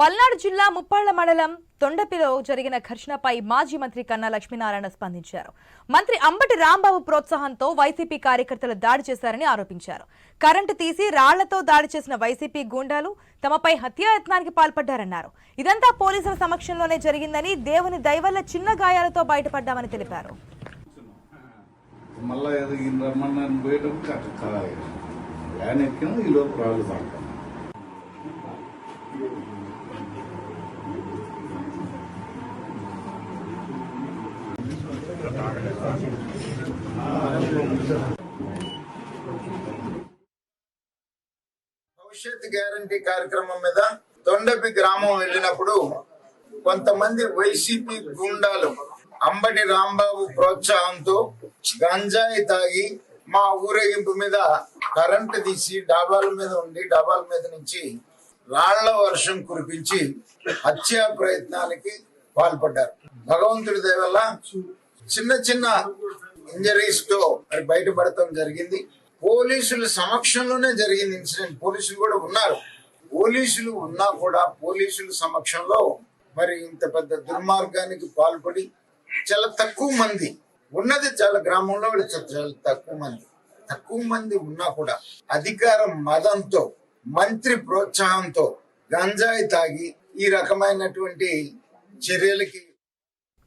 పల్నాడు జిల్లా ముప్పాళ్ళ మండలం తొండపిలో జరిగిన ఘర్షణపై మాజీ మంత్రి కన్నా లక్ష్మీనారాయణ స్పందించారు. మంత్రి అంబటి రాంబాబు ప్రోత్సాహంతో వైసీపీ కార్యకర్తలు దాడి చేశారని ఆరోపించారు. కరెంటు తీసి రాళ్ళతో దాడి చేసిన వైసీపీ గూండాలు తమపై హత్యాయత్నానికి పాల్పడ్డారన్నారు. ఇదంతా పోలీసుల సమక్షంలోనే జరిగిందని దేవుని దయవల్ల చిన్న గాయాలతో బయటపడ్డామని తెలిపారు. మళ్ళా భవిష్యత్ గ్యారంటీ కార్యక్రమం మీద తొండపి గ్రామం వెళ్ళినప్పుడు కొంతమంది వైసీపీ గుండాలు అంబటి రాంబాబు ప్రోత్సాహంతో గంజాయి తాగి మా ఊరేగింపు మీద కరెంటు తీసి డాబాల మీద ఉండి డాబాల మీద నుంచి రాళ్ళ వర్షం కురిపించి హత్యా ప్రయత్నానికి పాల్పడ్డారు. భగవంతుడి దయ వల్ల చిన్న చిన్న ఇంజరీస్తో మరి బయటపడటం జరిగింది. పోలీసుల సమక్షంలోనే జరిగింది ఇన్సిడెంట్. పోలీసులు కూడా ఉన్నారు. పోలీసులు ఉన్నా కూడా పోలీసుల సమక్షంలో మరి ఇంత పెద్ద దుర్మార్గానికి పాల్పడి చాలా తక్కువ మంది ఉన్నది చాలా గ్రామంలో చాలా తక్కువ మంది. తక్కువ మంది ఉన్నా కూడా అధికార మదంతో మంత్రి ప్రోత్సాహంతో గంజాయి తాగి ఈ రకమైనటువంటి చర్యలకి